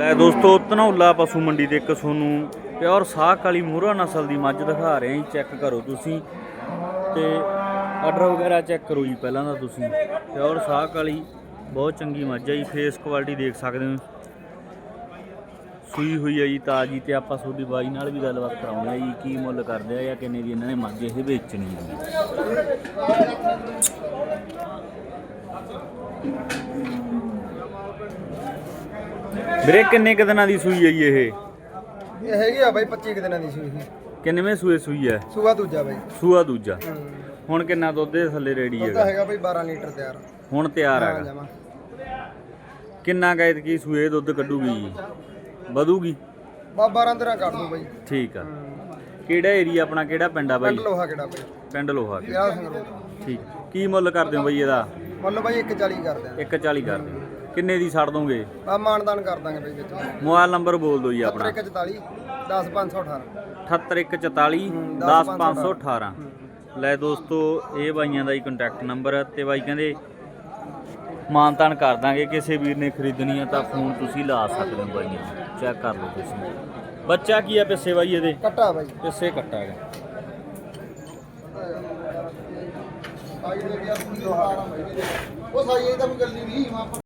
ਲੈ ਦੋਸਤੋ, ਧਨੌਲਾ ਪਸ਼ੂ ਮੰਡੀ ਦੇ ਇੱਕ ਤੁਹਾਨੂੰ ਪਿਓਰ ਸਾਖ ਕਾਲੀ ਮੋਹਰਾ ਨਸਲ ਦੀ ਮੱਝ ਦਿਖਾ ਰਹੇ ਹਾਂ ਚੈੱਕ ਕਰੋ ਤੁਸੀਂ। ਤੇ ਆਰਡਰ ਵਗੈਰਾ ਚੈੱਕ ਕਰੋ ਜੀ ਪਹਿਲਾਂ ਦਾ ਤੁਸੀਂ। ਪਿਓਰ ਸਾਖ ਕਾਲ਼ੀ, ਬਹੁਤ ਚੰਗੀ ਮੱਝ ਹੈ ਜੀ ਫੇਸ ਕੁਆਲਿਟੀ ਦੇਖ ਸਕਦੇ ਹੋ। ਸੂਈ ਹੋਈ ਹੈ ਜੀ, ਤਾਜੀ ਤੇ ਆਪਾਂ ਤੁਹਾਡੀ ਬਾਈ ਨਾਲ ਵੀ ਗੱਲਬਾਤ ਕਰਾਉਂਦੇ ਆ ਜੀ, ਕੀ ਮੁੱਲ ਕਰਦੇ ਆ ਜਾਂ ਕਿੰਨੇ ਦੀ ਇਹਨਾਂ ਨੇ ਮੱਝ ਇਹ ਵੇਚਣੀ ਹੈ ਵੀਰੇ ਕਿੰਨੇ ਕੁ ਦਿਨਾਂ ਦੀ ਸੂਈ ਹੈ ਜੀ ਇਹ? ਇਹ ਹੈਗੀ ਆ ਬਾਈ 25 ਕੁ ਦਿਨਾਂ ਦੀ ਸੂਈ ਸੀ ਕਿੰਨਵੇਂ ਸੂਏ ਸੂਈ ਹੈ? ਸੂਆ ਦੂਜਾ ਬਾਈ। ਸੂਆ ਦੂਜਾ। ਹੂੰ। ਹੁਣ ਕਿੰਨਾ ਦੁੱਧ ਦੇ ਥੱਲੇ ਦੁੱਧ ਹੈਗਾ? ਹੈਗਾ ਬਾਈ 12 ਲੀਟਰ ਤਿਆਰ। ਹੁਣ ਤਿਆਰ ਹੈਗਾ। ਕਿੰਨਾ ਗੈਤ ਕੀ ਸੂਏ ਦੁੱਧ ਕੱਢੂਗੀ? ਜੀ ਵਧੂਗੀ? ਬਾ 12 13 ਕਰ ਦੂ ਬਾਈ। ਠੀਕ ਆ। ਕਿਹੜਾ ਏਰੀਆ ਆਪਣਾ ਕਿਹੜਾ ਪਿੰਡ ਆ ਬਾਈ? ਪਿੰਡ ਲੋਹਾ ਕਿਹੜਾ ਬਾਈ? ਪਿੰਡ ਲੋਹਾ ਕੇ। ਵਿਆਹ ਸੰਗਰੂਰ ਠੀਕ। ਕੀ ਮੁੱਲ ਕਰਦੇ ਹੋ ਬਾਈ ਇਹਦਾ? ਮੁੱਲ ਬਾਈ 140 ਕਰਦੇ ਆ। 140 ਕਰਦੇ ਹੋ। ਕਿੰਨੇ ਦੀ ਛੱਡ ਦੋਗੇ? ਆ ਮਾਨਦਾਨ ਕਰ ਦਾਂਗੇ ਬਾਈ ਵਿੱਚ। ਮੋਬਾਈਲ ਨੰਬਰ ਬੋਲ ਦਿਓ ਜੀ ਆਪਣਾ। 144 10518 78144 10518 ਲੈ ਦੋਸਤੋ ਇਹ ਬਾਈਆਂ ਦਾ ਹੀ ਕੰਟੈਕਟ ਨੰਬਰ ਹੈ ਤੇ ਬਾਈ ਕਹਿੰਦੇ ਮਾਨਤਾਨ ਕਰ ਦਾਂਗੇ ਕਿਸੇ ਵੀਰ ਨੇ ਖਰੀਦਣੀ ਆ ਤਾਂ ਫੋਨ ਤੁਸੀਂ ਲਾ ਸਕਦੇ ਹੋ ਬਾਈਆਂ ਚੈੱਕ ਕਰ ਲਓ ਤੁਸੀਂ। ਬੱਚਾ ਕੀ ਆ ਪਿੱਛੇ ਬਾਈ ਇਹਦੇ? ਕੱਟਾ ਬਾਈ। ਪਿੱਛੇ ਕੱਟਾ ਹੈਗਾ। ਉਹ ਸਾਈ ਇਹਦਾ ਕੋਈ ਗੱਲ ਨਹੀਂ